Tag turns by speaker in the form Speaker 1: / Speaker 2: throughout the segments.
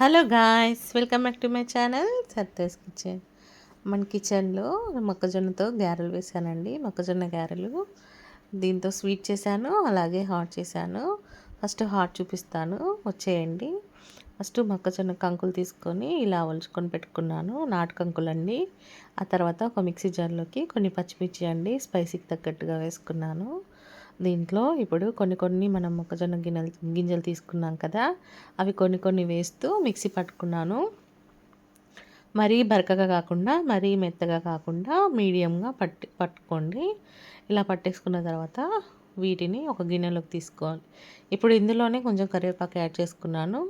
Speaker 1: Hello guys welcome back to my channel Satte's kitchen. మన కిచెన్లో మొక్కజొన్నతో గారెలు వేసానండి మొక్కజొన్న గారెలు దీంతో స్వీట్ చేశాను అలాగే హాట్ చేశాను. ఫస్ట్ హాట్ చూపిస్తాను వచ్చేయండి. ఫస్ట్ మొక్కజొన్న కంకులు తీసుకొని ఇలా ఒలుచుకొని పెట్టుకున్నాను నాటు కంకులు అండి ఆ తర్వాత ఒక మిక్సీ జార్లోకి కొన్ని పచ్చిమిర్చి అండి స్పైసీకి తగ్గట్టుగా వేసుకున్నాను. దీంట్లో ఇప్పుడు కొన్ని కొన్ని మనం మొక్కజొన్న గిన్నెలు గింజలు తీసుకున్నాం కదా అవి కొన్ని కొన్ని వేస్తూ మిక్సీ పట్టుకున్నాను. మరీ బరకగా కాకుండా మరీ మెత్తగా కాకుండా మీడియంగా పట్టి పట్టుకోండి. ఇలా పట్టేసుకున్న తర్వాత వీటిని ఒక గిన్నెలోకి తీసుకోవాలి. ఇప్పుడు ఇందులోనే కొంచెం కరివేపాకు యాడ్ చేసుకున్నాను.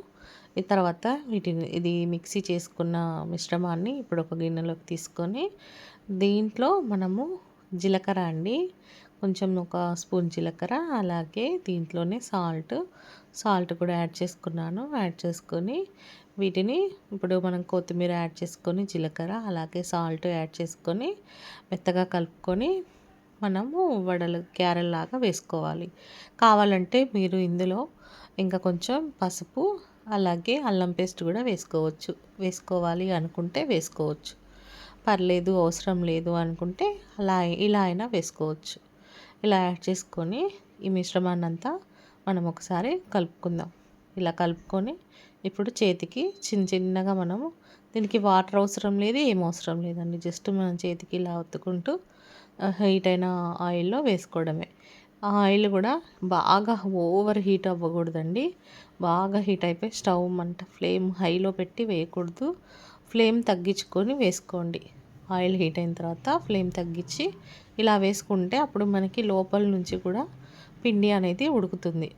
Speaker 1: ఈ తర్వాత వీటిని ఇది మిక్సీ చేసుకున్న మిశ్రమాన్ని ఇప్పుడు ఒక గిన్నెలోకి తీసుకొని దీంట్లో మనము జీలకర్ర అండి కొంచెం ఒక స్పూన్ జీలకర్ర అలాగే దీంట్లోనే సాల్ట్. సాల్ట్ కూడా యాడ్ చేసుకున్నాను. యాడ్ చేసుకొని వీటిని ఇప్పుడు మనం కొత్తిమీర యాడ్ చేసుకొని జీలకర్ర అలాగే సాల్ట్ యాడ్ చేసుకొని మెత్తగా కలుపుకొని మనము వడలు క్యారెల్లాగా వేసుకోవాలి. కావాలంటే మీరు ఇందులో ఇంకా కొంచెం పసుపు అలాగే అల్లం పేస్ట్ కూడా వేసుకోవచ్చు. వేసుకోవాలి అనుకుంటే వేసుకోవచ్చు. పర్లేదు అవసరం లేదు అనుకుంటే అలా ఇలా అయినా వేసుకోవచ్చు. ఇలా యాడ్ చేసుకొని ఈ మిశ్రమాన్ని అంతా మనం ఒకసారి కలుపుకుందాం. ఇలా కలుపుకొని ఇప్పుడు చేతికి చిన్న చిన్నగా మనము దీనికి వాటర్ అవసరం లేదు ఏం అవసరం లేదండి. జస్ట్ మనం చేతికి ఇలా ఒత్తుకుంటూ హీట్ అయిన ఆయిల్లో వేసుకోవడమే. ఆ ఆయిల్ కూడా బాగా ఓవర్ హీట్ అవ్వకూడదండి. బాగా హీట్ అయిపోయి స్టవ్ మంట ఫ్లేమ్ హైలో పెట్టి వేయకూడదు. ఫ్లేమ్ తగ్గించుకొని వేసుకోండి. ఆయిల్ హీట్ అయిన తర్వాత ఫ్లేమ్ తగ్గించి ఇలా వేసుకుంటే అప్పుడు మనకి లోపల నుంచి కూడా పిండి అనేది ఉడుకుతుంది.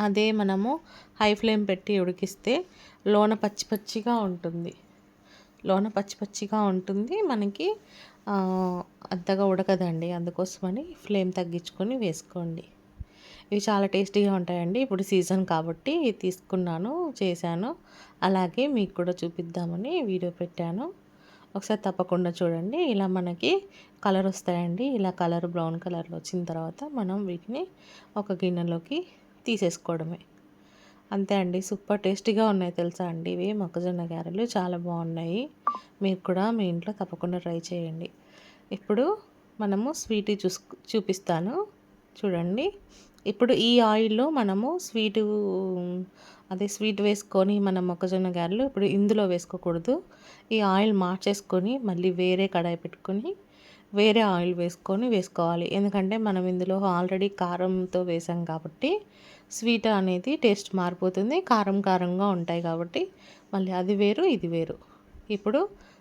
Speaker 1: అదే మనము హై ఫ్లేమ్ పెట్టి ఉడికిస్తే లోన పచ్చి పచ్చిగా ఉంటుంది. లోన పచ్చి పచ్చిగా ఉంటుంది. మనకి అంతగా ఉడకదండి. అందుకోసమని ఫ్లేమ్ తగ్గించుకొని వేసుకోండి. ఇవి చాలా టేస్టీగా ఉంటాయండి. ఇప్పుడు సీజన్ కాబట్టి తీసుకున్నాను చేశాను. అలాగే మీకు కూడా చూపిద్దామని వీడియో పెట్టాను. ఒకసారి తప్పకుండా చూడండి. ఇలా మనకి కలర్ వస్తాయండి. ఇలా కలర్ బ్రౌన్ కలర్లో వచ్చిన తర్వాత మనం వీటిని ఒక గిన్నెలోకి తీసేసుకోవడమే. అంతే అండి. సూపర్ టేస్టీగా ఉన్నాయి తెలుసా అండి ఇవి. మొక్కజొన్న గారెలు చాలా బాగున్నాయి. మీరు కూడా మీ ఇంట్లో తప్పకుండా ట్రై చేయండి. ఇప్పుడు మనము స్వీట్ చూసు చూపిస్తాను. చూడండి. ఇప్పుడు ఈ ఆయిల్లో మనము స్వీటు అదే స్వీట్ వేసుకొని మన మొక్కజొన్న గారెలు ఇప్పుడు ఇందులో వేసుకోకూడదు. ఈ ఆయిల్ మార్చేసుకొని మళ్ళీ వేరే కడాయి పెట్టుకొని వేరే ఆయిల్ వేసుకొని వేసుకోవాలి. ఎందుకంటే మనం ఇందులో ఆల్రెడీ కారంతో వేసాం కాబట్టి స్వీట్ అనేది టేస్ట్ మారిపోతుంది కారం కారంగా ఉంటాయి కాబట్టి మళ్ళీ అది వేరు ఇది వేరు. ఇప్పుడు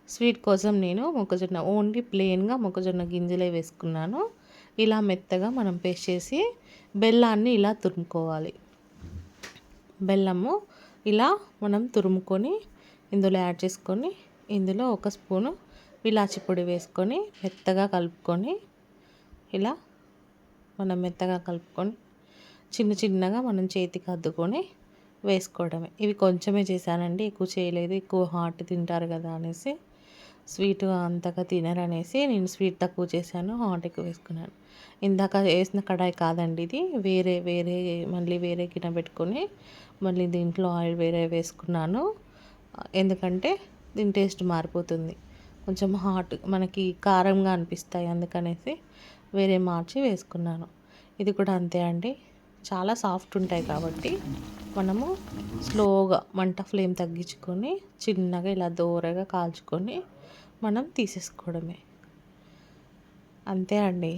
Speaker 1: స్వీట్ కోసం నేను మొక్కజొన్న ఓన్లీ ప్లెయిన్గా మొక్కజొన్న గింజలే వేసుకున్నాను. ఇలా మెత్తగా మనం పేస్ట్ చేసి బెల్లాన్ని ఇలా తురుముకోవాలి. బెల్లము ఇలా మనం తురుముకొని ఇందులో యాడ్ చేసుకొని ఇందులో ఒక స్పూను ఇలాచి పొడి వేసుకొని మెత్తగా కలుపుకొని ఇలా మనం మెత్తగా కలుపుకొని చిన్న చిన్నగా మనం చేతికి అద్దుకొని వేసుకోవడమే. ఇవి కొంచెమే చేశానండి ఎక్కువ చేయలేదు ఎక్కువ హాట్ తింటారు కదా అనేసి. స్వీట్ అంతగా తినరనేసి నేను స్వీట్ తక్కువ చేశాను హాట్ ఎక్కువ వేసుకున్నాను. ఇందాక వేసిన కడాయి కాదండి ఇది. వేరే వేరే మళ్ళీ వేరే గిన్నె పెట్టుకొని మళ్ళీ దీంట్లో ఆయిల్ వేరే వేసుకున్నాను. ఎందుకంటే దీని టేస్ట్ మారిపోతుంది. కొంచెం హాట్ మనకి కారంగా అనిపిస్తాయి అందుకనేసి వేరే మార్చి వేసుకున్నాను. ఇది కూడా అంతే అండి. చాలా సాఫ్ట్ ఉంటాయి కాబట్టి మనము స్లోగా మంట ఫ్లేమ్ తగ్గించుకొని చిన్నగా ఇలా దూరగా కాల్చుకొని మనం తీసేసుకోవడమే. అంతే అండి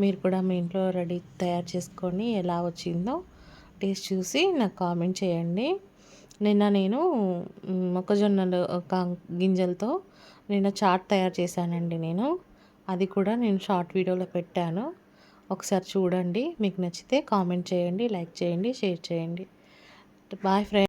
Speaker 1: మీరు కూడా మీ ఇంట్లో రెడీ తయారు చేసుకొని ఎలా వచ్చిందో టేస్ట్ చూసి నాకు కామెంట్ చేయండి. నిన్న నేను మొక్కజొన్నలు గింజలతో నిన్న చాట్ తయారు చేశానండి నేను. అది కూడా నేను షార్ట్ వీడియోలో పెట్టాను. ఒకసారి చూడండి. మీకు నచ్చితే కామెంట్ చేయండి లైక్ చేయండి షేర్ చేయండి. Boy friend